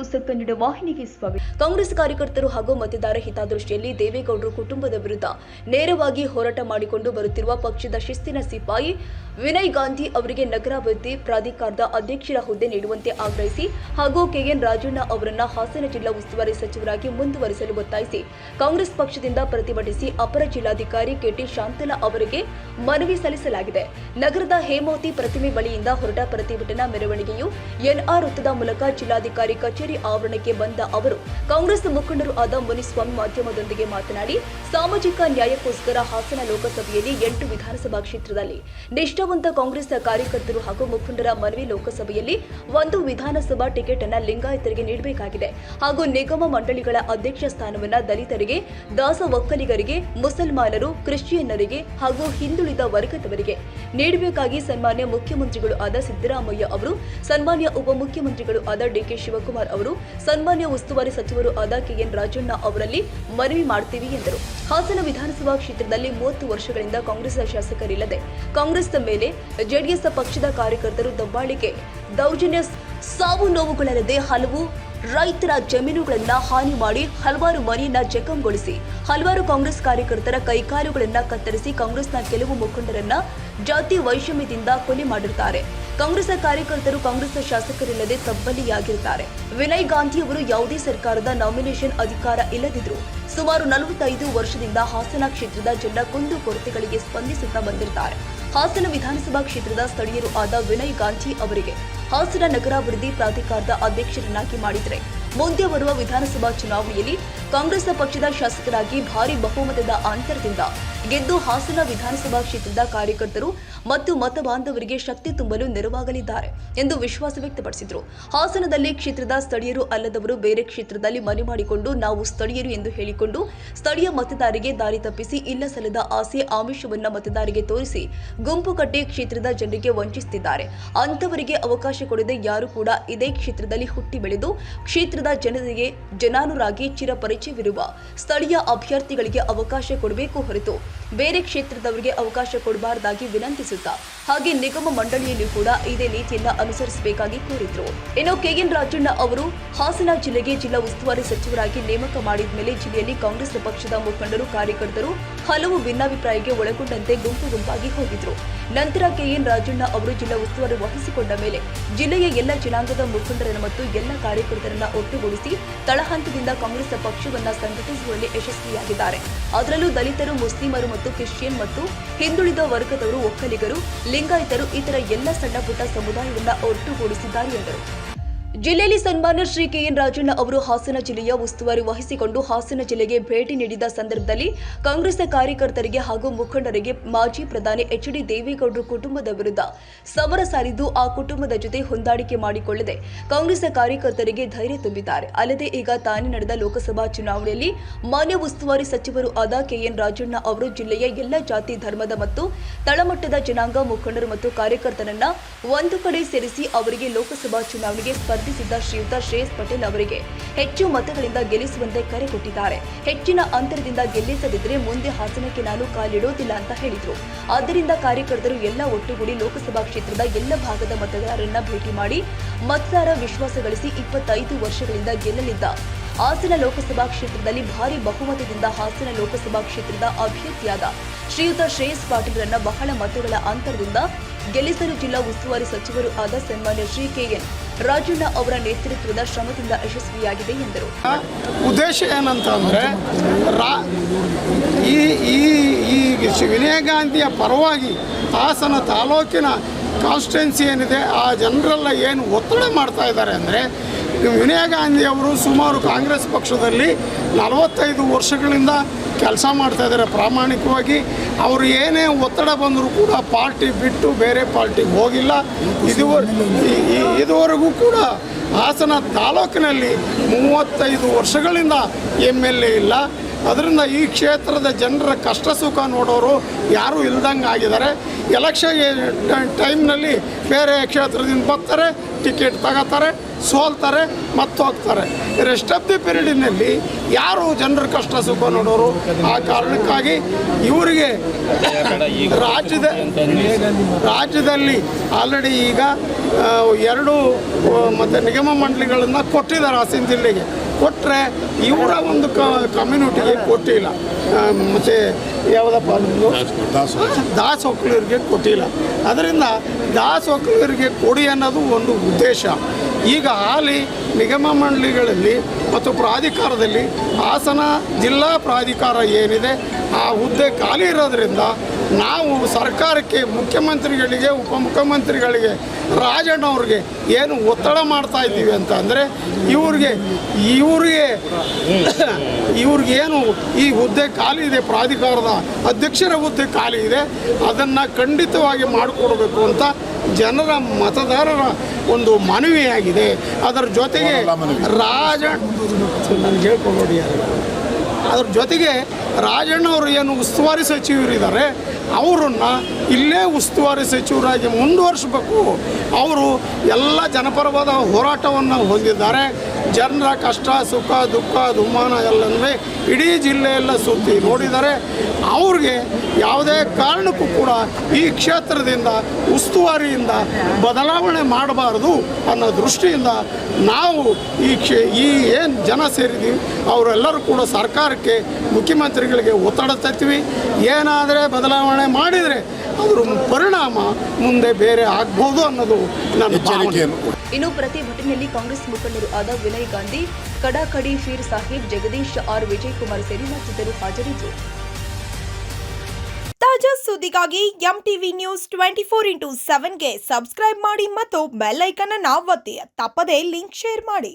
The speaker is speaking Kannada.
ನ್ಯೂಸ್ ಕನ್ನಡ ವಾಹಿನಿಗೆ ಸ್ವಾಗತ. ಕಾಂಗ್ರೆಸ್ ಕಾರ್ಯಕರ್ತರು ಹಾಗೂ ಮತದಾರ ಹಿತದೃಷ್ಟಿಯಲ್ಲಿ ದೇವೇಗೌಡರು ಕುಟುಂಬದ ವಿರುದ್ಧ ನೇರವಾಗಿ ಹೋರಾಟ ಮಾಡಿಕೊಂಡು ಬರುತ್ತಿರುವ ಪಕ್ಷದ ಶಿಸ್ತಿನ ಸಿಪಾಯಿ ವಿನಯ್ ಗಾಂಧಿ ಅವರಿಗೆ ನಗರಾಭಿವೃದ್ಧಿ ಪ್ರಾಧಿಕಾರದ ಅಧ್ಯಕ್ಷರ ಹುದ್ದೆ ನೀಡುವಂತೆ ಆಗ್ರಹಿಸಿ ಹಾಗೂ ಕೆಎನ್ ರಾಜಣ್ಣ ಅವರನ್ನು ಹಾಸನ ಜಿಲ್ಲಾ ಉಸ್ತುವಾರಿ ಸಚಿವರಾಗಿ ಮುಂದುವರಿಸಲು ಒತ್ತಾಯಿಸಿ ಕಾಂಗ್ರೆಸ್ ಪಕ್ಷದಿಂದ ಪ್ರತಿಭಟಿಸಿ ಅಪರ ಜಿಲ್ಲಾಧಿಕಾರಿ ಕೆಟಿ ಶಾಂತಲಾ ಅವರಿಗೆ ಮನವಿ ಸಲ್ಲಿಸಲಾಗಿದೆ. ನಗರದ ಹೇಮಾವತಿ ಪ್ರತಿಮೆ ಬಳಿಯಿಂದ ಹೊರಟ ಪ್ರತಿಭಟನಾ ಮೆರವಣಿಗೆಯು ಎನ್ಆರ್ ವೃತ್ತದ ಮೂಲಕ ಜಿಲ್ಲಾಧಿಕಾರಿ ಕಚೇರಿ ಆವರಣಕ್ಕೆ ಬಂದ ಅವರು ಕಾಂಗ್ರೆಸ್ ಮುಖಂಡರು ಆದ ಮುನಿಸ್ವಾಮಿ ಮಾಧ್ಯಮದೊಂದಿಗೆ ಮಾತನಾಡಿ, ಸಾಮಾಜಿಕ ನ್ಯಾಯಕ್ಕೋಸ್ಕರ ಹಾಸನ ಲೋಕಸಭೆಯಲ್ಲಿ ಎಂಟು ವಿಧಾನಸಭಾ ಕ್ಷೇತ್ರದಲ್ಲಿ ನಿಷ್ಠಾವಂತ ಕಾಂಗ್ರೆಸ್ ಕಾರ್ಯಕರ್ತರು ಹಾಗೂ ಮುಖಂಡರ ಮನವಿ ಲೋಕಸಭೆಯಲ್ಲಿ ಒಂದು ವಿಧಾನಸಭಾ ಟಿಕೆಟ್ ಅನ್ನು ಲಿಂಗಾಯತರಿಗೆ ನೀಡಬೇಕಾಗಿದೆ. ಹಾಗೂ ನಿಗಮ ಮಂಡಳಿಗಳ ಅಧ್ಯಕ್ಷ ಸ್ಥಾನವನ್ನು ದಲಿತರಿಗೆ, ದಾಸ ಒಕ್ಕಲಿಗರಿಗೆ, ಮುಸಲ್ಮಾನರು, ಕ್ರಿಶ್ಚಿಯನ್ನರಿಗೆ ಹಾಗೂ ಹಿಂದುಳಿದ ವರ್ಗದವರಿಗೆ ನೀಡಬೇಕಾಗಿ ಸನ್ಮಾನ್ಯ ಮುಖ್ಯಮಂತ್ರಿಗಳು ಆದ ಸಿದ್ದರಾಮಯ್ಯ ಅವರು, ಸನ್ಮಾನ್ಯ ಉಪಮುಖ್ಯಮಂತ್ರಿಗಳು ಆದ ಡಿಕೆ ಶಿವಕುಮಾರ್ ಅವರು, ಸನ್ಮಾನ್ಯ ಉಸ್ತುವಾರಿ ಸಚಿವರು ಆದ ಕೆಎನ್ ರಾಜಣ್ಣ ಅವರಲ್ಲಿ ಮನವಿ ಮಾಡ್ತೀವಿ ಎಂದರು. ಹಾಸನ ವಿಧಾನಸಭಾ ಕ್ಷೇತ್ರದಲ್ಲಿ ಮೂವತ್ತು ವರ್ಷಗಳಿಂದ ಕಾಂಗ್ರೆಸ್ ಶಾಸಕರಿಲ್ಲದೆ ಕಾಂಗ್ರೆಸ್ ಮೇಲೆ ಜೆಡಿಎಸ್ ಪಕ್ಷದ ಕಾರ್ಯಕರ್ತರು ದಬ್ಬಾಳಿಕೆ. ದೌರ್ಜನ್ಯ ಸಾವು ನೋವುಗಳಲ್ಲದೆ ಹಲವು ರೈತರ ಜಮೀನುಗಳನ್ನ ಹಾನಿ ಮಾಡಿ ಹಲವಾರು ಮನೆಯನ್ನ ಜಖಂಗೊಳಿಸಿ, ಹಲವಾರು ಕಾಂಗ್ರೆಸ್ ಕಾರ್ಯಕರ್ತರ ಕೈಕಾಲುಗಳನ್ನ ಕತ್ತರಿಸಿ ಕಾಂಗ್ರೆಸ್ನ ಕೆಲವು ಮುಖಂಡರನ್ನ ಜಾತಿ ವೈಷಮ್ಯದಿಂದ ಕೊಲೆ ಮಾಡಿರುತ್ತಾರೆ ಕಾಂಗ್ರೆಸ್ ಕಾರ್ಯಕರ್ತರು ಕಾಂಗ್ರೆಸ್ ಶಾಸಕರಿಲ್ಲದೆ ತಬ್ಬಲಿಯಾಗಿರುತ್ತಾರೆ ವಿನಯ್ ಗಾಂಧಿ ಅವರು ಯಾವುದೇ ಸರ್ಕಾರದ ನಾಮಿನೇಷನ್ ಅಧಿಕಾರ ಇಲ್ಲದಿದ್ರು ಸುಮಾರು ನಲವತ್ತೈದು ವರ್ಷದಿಂದ ಹಾಸನ ಕ್ಷೇತ್ರದ ಜನರ ಕುಂದು ಕೊರತೆಗಳಿಗೆ ಸ್ಪಂದಿಸುತ್ತಾ ಬಂದಿರುತ್ತಾರೆ ಹಾಸನ ವಿಧಾನಸಭಾ ಕ್ಷೇತ್ರದ ಸ್ಥಳೀಯರು ಆದ ವಿನಯ್ ಗಾಂಧಿ ಅವರಿಗೆ ಹಾಸನ ನಗರಾಭಿವೃದ್ಧಿ ಪ್ರಾಧಿಕಾರದ ಅಧ್ಯಕ್ಷರನ್ನಾಗಿ ಮಾಡಿದರೆ, ಮುಂದೆ ಬರುವ ವಿಧಾನಸಭಾ ಚುನಾವಣೆಯಲ್ಲಿ ಕಾಂಗ್ರೆಸ್ ಪಕ್ಷದ ಶಾಸಕರಾಗಿ ಭಾರಿ ಬಹುಮತದ ಅಂತರದಿಂದ ಗೆದ್ದು ಹಾಸನ ವಿಧಾನಸಭಾ ಕ್ಷೇತ್ರದ ಕಾರ್ಯಕರ್ತರು ಮತ್ತು ಮತ ಬಾಂಧವರಿಗೆ ಶಕ್ತಿ ತುಂಬಲು ನೆರವಾಗಲಿದ್ದಾರೆ ಎಂದು ವಿಶ್ವಾಸ ವ್ಯಕ್ತಪಡಿಸಿದರು. ಹಾಸನದಲ್ಲಿ ಕ್ಷೇತ್ರದ ಸ್ಥಳೀಯರು ಅಲ್ಲದವರು ಬೇರೆ ಕ್ಷೇತ್ರದಲ್ಲಿ ಮನೆ ಮಾಡಿಕೊಂಡು ನಾವು ಸ್ಥಳೀಯರು ಎಂದು ಹೇಳಿಕೊಂಡು ಸ್ಥಳೀಯ ಮತದಾರರಿಗೆ ದಾರಿ ತಪ್ಪಿಸಿ ಇಲ್ಲ ಸಲ್ಲದ ಆಸೆ ಆಮಿಷವನ್ನ ಮತದಾರರಿಗೆ ತೋರಿಸಿ ಗುಂಪು ಕಟ್ಟಿ ಕ್ಷೇತ್ರದ ಜನರಿಗೆ ವಂಚಿಸುತ್ತಿದ್ದಾರೆ. ಅಂತವರಿಗೆ ಅವಕಾಶ ಕೊಡದೆ ಯಾರು ಕೂಡ ಇದೇ ಕ್ಷೇತ್ರದಲ್ಲಿ ಹುಟ್ಟಿ ಬೆಳೆದು ಕ್ಷೇತ್ರದ ಜನರಿಗೆ ಜನಾನುರಾಗಿ ಚಿರಪರಿಚಯವಿರುವ ಸ್ಥಳೀಯ ಅಭ್ಯರ್ಥಿಗಳಿಗೆ ಅವಕಾಶ ಕೊಡಬೇಕು ಹೊರತು ಬೇರೆ ಕ್ಷೇತ್ರದವರಿಗೆ ಅವಕಾಶ ಕೊಡಬಾರದಾಗಿ ವಿನಂತಿಸುತ್ತಾ ಹಾಗೆ ನಿಗಮ ಮಂಡಳಿಯಲ್ಲಿ ಕೂಡ ಇದೇ ನೀತಿಯನ್ನ ಅನುಸರಿಸಬೇಕಾಗಿ ಕೋರಿದ್ರು. ಇನ್ನು ಕೆಎನ್ ರಾಜಣ್ಣ ಅವರು ಹಾಸನ ಜಿಲ್ಲೆಗೆ ಜಿಲ್ಲಾ ಉಸ್ತುವಾರಿ ಸಚಿವರಾಗಿ ನೇಮಕ ಮಾಡಿದ ಮೇಲೆ ಜಿಲ್ಲೆಯಲ್ಲಿ ಕಾಂಗ್ರೆಸ್ ಪಕ್ಷದ ಮುಖಂಡರು ಕಾರ್ಯಕರ್ತರು ಹಲವು ಭಿನ್ನಾಭಿಪ್ರಾಯಕ್ಕೆ ಒಳಗೊಂಡಂತೆ ಗುಂಪು ಗುಂಪಾಗಿ ಹೋಗಿದ್ರು. ನಂತರ ಕೆಎನ್ ರಾಜಣ್ಣ ಅವರು ಜಿಲ್ಲಾ ಉಸ್ತುವಾರಿ ವಹಿಸಿಕೊಂಡ ಮೇಲೆ ಜಿಲ್ಲೆಯ ಎಲ್ಲ ಜನಾಂಗದ ಮುಖಂಡರನ್ನು ಮತ್ತು ಎಲ್ಲ ಕಾರ್ಯಕರ್ತರನ್ನ ಒಟ್ಟುಗೂಡಿಸಿ ತಳಹಂತದಿಂದ ಕಾಂಗ್ರೆಸ್ ಪಕ್ಷವನ್ನ ಸಂಘಟಿಸುವಲ್ಲಿ ಯಶಸ್ವಿಯಾಗಿದ್ದಾರೆ. ಅದರಲ್ಲೂ ದಲಿತರು, ಮುಸ್ಲಿಮರು ಮತ್ತು ಕ್ರಿಶ್ಚಿಯನ್ ಮತ್ತು ಹಿಂದುಳಿದ ವರ್ಗದವರು ಒಕ್ಕಲಿಗರು ಲಿಂಗಾಯತರು ಇತರ ಎಲ್ಲ ಸಣ್ಣ ಪುಟ್ಟ ಸಮುದಾಯವನ್ನ ಒಟ್ಟುಗೂಡಿಸಿದ್ದಾರೆ ಎಂದರು. ಜಿಲ್ಲೆಯಲ್ಲಿ ಸನ್ಮಾನ್ಯ ಶ್ರೀ ಕೆಎನ್ ರಾಜಣ್ಣ ಅವರು ಹಾಸನ ಜಿಲ್ಲೆಯ ಉಸ್ತುವಾರಿ ವಹಿಸಿಕೊಂಡು ಹಾಸನ ಜಿಲ್ಲೆಗೆ ಭೇಟಿ ನೀಡಿದ ಸಂದರ್ಭದಲ್ಲಿ ಕಾಂಗ್ರೆಸ್ ಕಾರ್ಯಕರ್ತರಿಗೆ ಹಾಗೂ ಮುಖಂಡರಿಗೆ ಮಾಜಿ ಪ್ರಧಾನಿ ಎಚ್ ಡಿ ದೇವೇಗೌಡರು ಕುಟುಂಬದ ವಿರುದ್ಧ ಸಮರ ಸಾರಿದ್ದು ಆ ಕುಟುಂಬದ ಜೊತೆ ಹೊಂದಾಣಿಕೆ ಮಾಡಿಕೊಳ್ಳದೆ ಕಾಂಗ್ರೆಸ್ ಕಾರ್ಯಕರ್ತರಿಗೆ ಧೈರ್ಯ ತುಂಬಿದ್ದಾರೆ. ಅಲ್ಲದೆ ಈಗ ತಾನೇ ನಡೆದ ಲೋಕಸಭಾ ಚುನಾವಣೆಯಲ್ಲಿ ಮಾನ್ಯ ಉಸ್ತುವಾರಿ ಸಚಿವರು ಆದ ಕೆಎನ್ ರಾಜಣ್ಣ ಅವರು ಜಿಲ್ಲೆಯ ಎಲ್ಲ ಜಾತಿ, ಧರ್ಮದ ಮತ್ತು ತಳಮಟ್ಟದ ಜನಾಂಗ ಮುಖಂಡರು ಮತ್ತು ಕಾರ್ಯಕರ್ತರನ್ನ ಒಂದು ಕಡೆ ಸೇರಿಸಿ ಅವರಿಗೆ ಲೋಕಸಭಾ ಚುನಾವಣೆಗೆ ಸ್ಪರ್ಧಿಸಿದ್ದ ಶ್ರೀಯುತ ಶ್ರೇಯಸ್ ಪಟೇಲ್ ಅವರಿಗೆ ಹೆಚ್ಚು ಮತಗಳಿಂದ ಗೆಲ್ಲಿಸುವಂತೆ ಕರೆ ಕೊಟ್ಟಿದ್ದಾರೆ. ಹೆಚ್ಚಿನ ಅಂತರದಿಂದ ಗೆಲ್ಲಿಸದಿದ್ದರೆ ಮುಂದೆ ಹಾಸನಕ್ಕೆ ನಾನು ಕಾಲಿಡೋದಿಲ್ಲ ಅಂತ ಹೇಳಿದರು. ಆದ್ದರಿಂದ ಕಾರ್ಯಕರ್ತರು ಎಲ್ಲ ಒಟ್ಟುಗೂಡಿ ಲೋಕಸಭಾ ಕ್ಷೇತ್ರದ ಎಲ್ಲ ಭಾಗದ ಮತದಾರರನ್ನ ಭೇಟಿ ಮಾಡಿ ಮತದಾರ ವಿಶ್ವಾಸ ಗಳಿಸಿ ಇಪ್ಪತ್ತೈದು ವರ್ಷಗಳಿಂದ ಗೆಲ್ಲಲಿದ್ದ. ಹಾಸನ ಲೋಕಸಭಾ ಕ್ಷೇತ್ರದಲ್ಲಿ ಭಾರಿ ಬಹುಮತದಿಂದ ಹಾಸನ ಲೋಕಸಭಾ ಕ್ಷೇತ್ರದ ಅಭ್ಯರ್ಥಿಯಾದ ಶ್ರೀಯುತ ಶ್ರೇಯಸ್ ಪಾಟೀಲ್ರನ್ನ ಬಹಳ ಮತಗಳ ಅಂತರದಿಂದ ಗೆಲ್ಲಿಸಲು ಜಿಲ್ಲಾ ಉಸ್ತುವಾರಿ ಸಚಿವರು ಆದ ಸನ್ಮಾನ್ಯ ಶ್ರೀ ಕೆಎನ್ ರಾಜಣ್ಣ ಅವರ ನೇತೃತ್ವದ ಶ್ರಮದಿಂದ ಯಶಸ್ವಿಯಾಗಿದೆ ಎಂದರು. ಉದ್ದೇಶ ಏನಂತ ಅಂದ್ರೆ ರಾ, ಈ ಈ ವಿನಯ ಗಾಂಧಿಯ ಪರವಾಗಿ ಹಾಸನ ತಾಲೂಕಿನ ಕಾನ್ಸ್ಟಿಟ್ಯುನ್ಸಿ ಏನಿದೆ, ಆ ಜನರೆಲ್ಲ ಏನು ಒತ್ತಡ ಮಾಡ್ತಾ ಇದ್ದಾರೆ ಅಂದರೆ ವಿನಯ ಗಾಂಧಿ ಅವರು ಸುಮಾರು ಕಾಂಗ್ರೆಸ್ ಪಕ್ಷದಲ್ಲಿ ನಲವತ್ತೈದು ವರ್ಷಗಳಿಂದ ಕೆಲಸ ಮಾಡ್ತಾ ಇದ್ದಾರೆ. ಪ್ರಾಮಾಣಿಕವಾಗಿ ಅವರು ಏನೇ ಒತ್ತಡ ಬಂದರೂ ಕೂಡ ಪಾರ್ಟಿ ಬಿಟ್ಟು ಬೇರೆ ಪಾರ್ಟಿಗೆ ಹೋಗಿಲ್ಲ. ಇದುವರೆ ಇದುವರೆಗೂ ಕೂಡ ಹಾಸನ ತಾಲೂಕಿನಲ್ಲಿ ಮೂವತ್ತೈದು ವರ್ಷಗಳಿಂದ ಎಂ ಎಲ್ ಎ ಇಲ್ಲ. ಅದರಿಂದ ಈ ಕ್ಷೇತ್ರದ ಜನರ ಕಷ್ಟ ಸುಖ ನೋಡೋರು ಯಾರೂ ಇಲ್ದಂಗೆ ಆಗಿದ್ದಾರೆ. ಎಲೆಕ್ಷನ್ ಟೈಮ್ನಲ್ಲಿ ಬೇರೆ ಕ್ಷೇತ್ರದಿಂದ ಬರ್ತಾರೆ, ಟಿಕೆಟ್ ತಗೋತಾರೆ, ಸೋಲ್ತಾರೆ ಮತ್ತು ಹೋಗ್ತಾರೆ ರೆಸ್ಟ್ ಆಫ್ ದಿ ಪೀರಿಯಡಿನಲ್ಲಿ ಯಾರು ಜನರ ಕಷ್ಟ ಸುಖ ನೋಡೋರು? ಆ ಕಾರಣಕ್ಕಾಗಿ ಇವರಿಗೆ ರಾಜ್ಯದ ರಾಜ್ಯದಲ್ಲಿ ಆಲ್ರೆಡಿ ಈಗ ಎರಡು ಮತ್ತು ನಿಗಮ ಮಂಡಳಿಗಳನ್ನು ಕೊಟ್ಟಿದ್ದಾರೆ ಹಾಸನ ಜಿಲ್ಲೆಗೆ ಕೊಟ್ಟರೆ ಇವರ ಒಂದು ಕಮ್ಯುನಿಟಿಗೆ ಕೊಟ್ಟಿಲ್ಲ ಮತ್ತೆ ಯಾವುದಪ್ಪ? ದಾಸ ಒಕ್ಕಲಿಗರಿಗೆ ಕೊಟ್ಟಿಲ್ಲ ಅದರಿಂದ ದಾಸ ಒಕ್ಕಲಿಗರಿಗೆ ಕೊಡಿ ಅನ್ನೋದು ಒಂದು ಉದ್ದೇಶ. ಈಗ ಹಾಲಿ ನಿಗಮ ಮಂಡಳಿಗಳಲ್ಲಿ ಮತ್ತು ಪ್ರಾಧಿಕಾರದಲ್ಲಿ ಹಾಸನ ಜಿಲ್ಲಾ ಪ್ರಾಧಿಕಾರ ಏನಿದೆ, ಆ ಹುದ್ದೆ ಖಾಲಿ ಇರೋದ್ರಿಂದ ನಾವು ಸರ್ಕಾರಕ್ಕೆ ಮುಖ್ಯಮಂತ್ರಿಗಳಿಗೆ ಉಪಮುಖ್ಯಮಂತ್ರಿಗಳಿಗೆ ರಾಜಣ್ಣ ಅವ್ರಿಗೆ ಏನು ಒತ್ತಡ ಮಾಡ್ತಾ ಇದ್ದೀವಿ ಅಂತ ಅಂದರೆ ಇವ್ರಿಗೆ ಇವ್ರಿಗೆ ಇವ್ರಿಗೇನು ಈ ಹುದ್ದೆ ಖಾಲಿ ಇದೆ ಪ್ರಾಧಿಕಾರದ ಅಧ್ಯಕ್ಷರ ಹುದ್ದೆ ಖಾಲಿ ಇದೆ ಅದನ್ನು ಖಂಡಿತವಾಗಿ ಮಾಡಿಕೊಡ್ಬೇಕು ಅಂತ ಜನರ ಮತದಾರರ ಒಂದು ಮನವಿಯಾಗಿದೆ. ಅದರ ಜೊತೆಗೆ ರಾಜ ನನಗೆ ಹೇಳ್ಕೊಂಡು ನೋಡಿ ಅದ್ರ ಜೊತೆಗೆ ರಾಜಣ್ಣ ಅವರು ಏನು ಉಸ್ತುವಾರಿ ಸಚಿವರಿದ್ದಾರೆ ಅವರನ್ನು ಇಲ್ಲೇ ಉಸ್ತುವಾರಿ ಸಚಿವರಾಗಿ ಮುಂದುವರಿಸಬೇಕು. ಅವರು ಎಲ್ಲ ಜನಪರವಾದ ಹೋರಾಟವನ್ನು ಹೊಂದಿದ್ದಾರೆ. ಜನರ ಕಷ್ಟ, ಸುಖ, ದುಃಖ ದುಮ್ಮಾನ ಎಲ್ಲನೂ ಇಡೀ ಜಿಲ್ಲೆಯೆಲ್ಲ ಸುತ್ತಿ ನೋಡಿದರೆ ಅವ್ರಿಗೆ ಯಾವುದೇ ಕಾರಣಕ್ಕೂ ಕೂಡ ಈ ಕ್ಷೇತ್ರದಿಂದ, ಉಸ್ತುವಾರಿಯಿಂದ ಬದಲಾವಣೆ ಮಾಡಬಾರದು ಅನ್ನೋ ದೃಷ್ಟಿಯಿಂದ ನಾವು ಈ ಕ್ಷೇ, ಈ ಏನು ಜನ ಸೇರಿದ್ದೀವಿ, ಅವರೆಲ್ಲರೂ ಕೂಡ ಸರ್ಕಾರಕ್ಕೆ ಮುಖ್ಯಮಂತ್ರಿಗಳಿಗೆ ಒತ್ತಡ ತತ್ತೀವಿ ಏನಾದರೆ ಬದಲಾವಣೆ ಮಾಡಿದರೆ ಅದ್ರ ಪರಿಣಾಮ ಮುಂದೆ ಬೇರೆ ಆಗ್ಬೋದು ಅನ್ನೋದು ನನ್ನ ಇನ್ನು ಪ್ರತಿಭಟನೆಯಲ್ಲಿ ಕಾಂಗ್ರೆಸ್ ಮುಖಂಡರು ಆದ ವಿನಯ್ ಗಾಂಧಿ ಕಡಾಕಡಿ ಫೀರ್ ಸಾಹೇಬ್ ಜಗದೀಶ್ ಆರ್ ವಿಜಯಕುಮಾರ್ ಸೇರಿ ಮತ್ತಿತರರು ಹಾಜರಿದ್ದರು. ತಾಜಾ ಸುದ್ದಿಗಾಗಿ M TV news twenty four into ಸೆವೆನ್ಗೆ subscribe ಮಾಡಿ ಮತ್ತು ಬೆಲ್ ಐಕನ್ ಅನ್ನು ಒತ್ತಿ. ತಪ್ಪದೇ ಲಿಂಕ್ ಶೇರ್ ಮಾಡಿ.